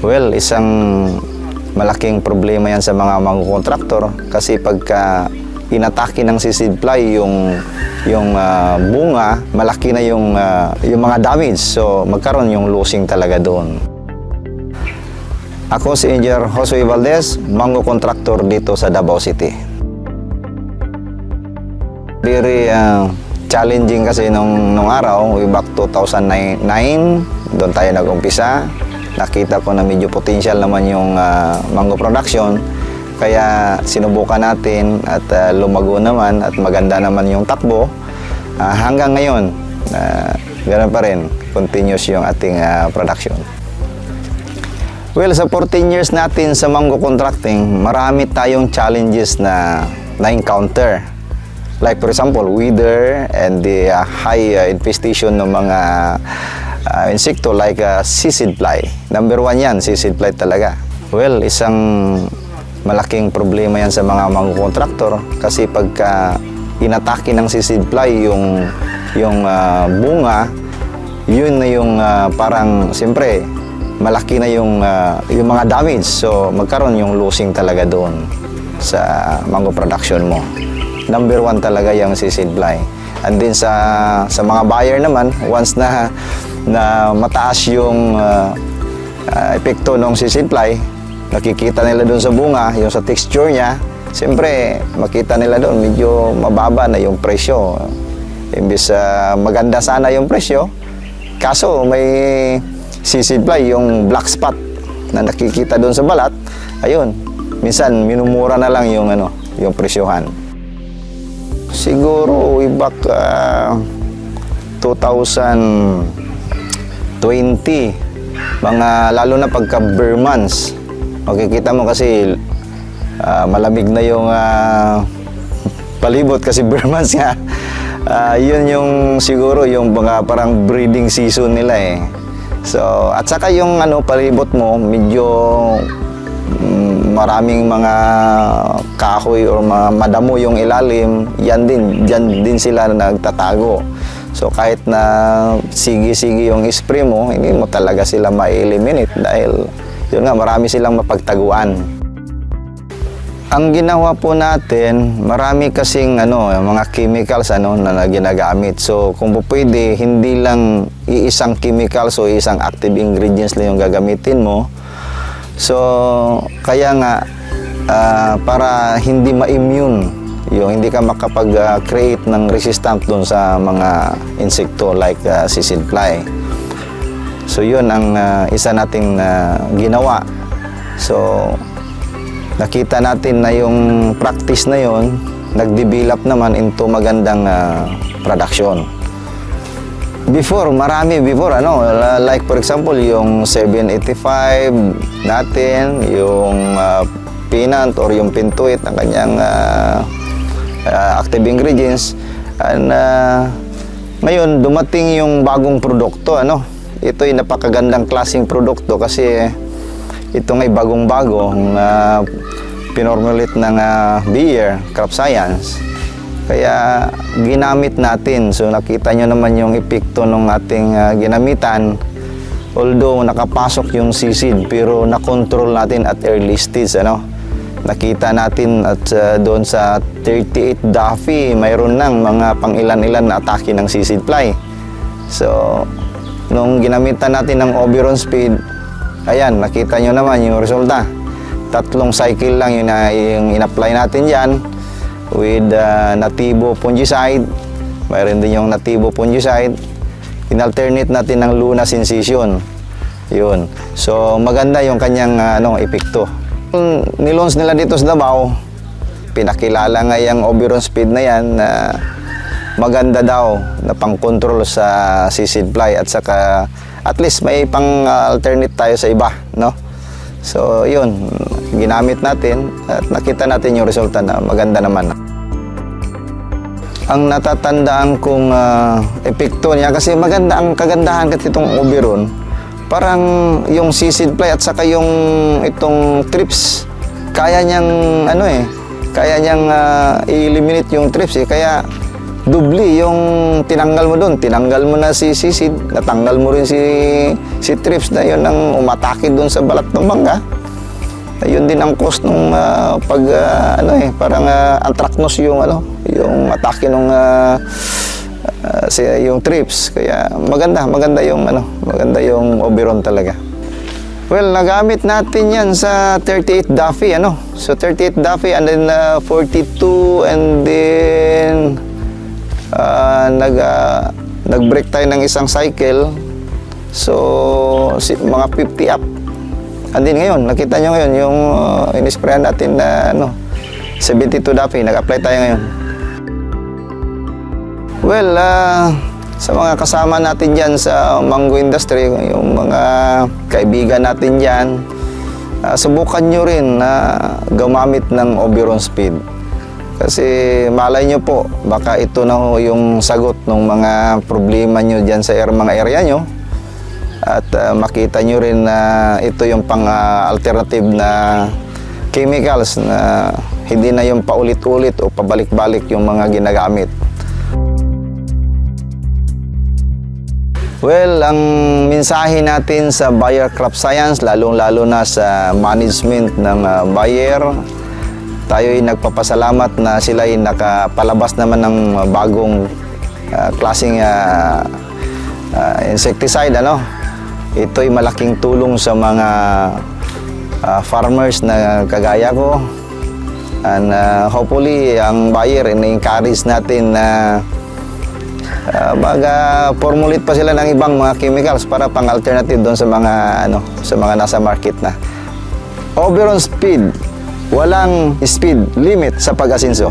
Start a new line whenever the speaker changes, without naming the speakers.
Well, isang malaking problema yan sa mga mga kontraktor kasi pagka inatake ng seed fly yung yung ah, bunga, malaki na yung ah, yung mga damage. So magkaroon yung losing talaga doon. Ako si Engineer Josue Valdez, mango contractor dito sa Davao City. Very ah, challenging kasi nung, nung araw, way back 2009, doon tayo nag-umpisa. Nakita ko na medyo potential naman yung ah, mango production. Kaya sinubukan natin at ah, lumago naman at maganda naman yung takbo. Ah, hanggang ngayon, ah, ganun pa rin, continuous yung ating ah, production. Well, sa 14 years natin sa mango contracting, marami tayong challenges na na-encounter. Like for example, weather and the uh, high uh, infestation ng mga uh, insekto like uh, sisig fly. Number one yan, sisig fly talaga. Well, isang malaking problema yan sa mga mango contractor kasi pagka inatake ng sisig fly yung, yung uh, bunga, yun na yung uh, parang, siyempre, malaki na yung, ah, yung mga damage. So, magkaroon yung losing talaga doon sa mango production mo. Number one talaga yung seed fly. And then sa, sa mga buyer naman, once na, na mataas yung uh, uh, epekto ng sisinplay. Nakikita nila doon sa bunga, yung sa texture niya. Siyempre, makita nila doon, medyo mababa na yung presyo. Imbis uh, maganda sana yung presyo, kaso may sisinplay, yung black spot na nakikita doon sa balat, ayun, minsan minumura na lang yung ano, yung presyohan. Siguro way back uh, 2000 20, mga lalo na pagka bare months. Makikita mo kasi uh, malamig na yung uh, palibot kasi bare months nga. Uh, yun yung siguro yung mga parang breeding season nila eh. So, at saka yung ano palibot mo medyo mm, maraming mga kahoy or mga madamo yung ilalim, yan din, diyan din sila nagtatago. So kahit na sige-sige yung spray mo, hindi mo talaga sila ma-eliminate dahil yun nga, marami silang mapagtaguan. Ang ginawa po natin, marami kasing ano, mga chemicals ano na ginagamit. So kung po pwede, hindi lang iisang chemicals o isang active ingredients lang yung gagamitin mo. So kaya nga ah, para hindi ma-immune yung hindi ka makapag-create ng resistant doon sa mga insekto like uh, sisig fly. So yun ang ah, isa nating ah, ginawa. So nakita natin na yung practice na yon nag-develop naman into magandang ah, production. Before, marami before, ano, like for example, yung 785 natin, yung uh, peanut or yung pintuit ng kanyang ah, ah, active ingredients. And ah, ngayon, dumating yung bagong produkto, ano. Ito ay napakagandang klaseng produkto kasi ito ngay bagong-bago na pinormulate ng uh, beer, crop science. Kaya ginamit natin. So nakita nyo naman yung epekto ng ating ah, ginamitan. Although nakapasok yung sisid pero na-control natin at early stage. Ano? Nakita natin at ah, doon sa 38 Duffy, mayroon nang mga pangilan-ilan na atake ng sisid fly. So, nung ginamitan natin ng Oberon Speed, ayan, nakita nyo naman yung resulta. Tatlong cycle lang yun na yung in-apply natin dyan with uh, Nativo fungicide. Mayroon din yung Nativo fungicide. In-alternate natin ng Luna Sensation. Yun. So, maganda yung kanyang uh, ano, epekto. Yung Nilons nila dito sa Davao, pinakilala nga yung Oberon Speed na yan na maganda daw na pang-control sa seed fly at saka at least may pang uh, alternate tayo sa iba, no? So, yun, ginamit natin at nakita natin yung resulta na maganda naman. Ang natatandaan kong ah, epekto niya kasi maganda ang kagandahan kasi itong Oberon, parang yung seed fly at saka yung itong trips, kaya niyang ano eh, kaya niyang ah, i-eliminate yung trips eh. Kaya dubli yung tinanggal mo doon. Tinanggal mo na si Sisid, natanggal mo rin si, si Trips na yun ang umatake doon sa balat ng mangga. Ayun din ang cost nung ah, pag ah, ano eh parang uh, anthracnose yung ano yung atake nung ah, ah, si yung trips kaya maganda maganda yung ano maganda yung Oberon talaga. Well, nagamit natin yan sa 38 Duffy, ano? So, 38 Duffy and then uh, 42 and then uh, nag, uh, nag-break tayo ng isang cycle. So, si, mga 50 up. And then ngayon, nakita nyo ngayon yung uh, inisprayan natin na ano, 72 Duffy. Nag-apply tayo ngayon. Well, ah, sa mga kasama natin dyan sa mango industry, yung mga kaibigan natin dyan, ah, subukan nyo rin na gumamit ng Oberon Speed. Kasi malay nyo po, baka ito na yung sagot ng mga problema nyo dyan sa er- mga area nyo. At ah, makita nyo rin na ito yung pang ah, alternative na chemicals na hindi na yung paulit-ulit o pabalik-balik yung mga ginagamit. Well, ang mensahe natin sa buyer crop science, lalong-lalo na sa management ng ah, buyer, tayo ay nagpapasalamat na sila ay nakapalabas naman ng bagong ah, klaseng ah, ah, insecticide. Ano? Ito ay malaking tulong sa mga ah, farmers na kagaya ko. And ah, hopefully, ang buyer, in-encourage natin na Uh, baga formulate pa sila ng ibang mga chemicals para pang alternative doon sa mga ano sa mga nasa market na. Oberon speed, walang speed limit sa pag-asinso.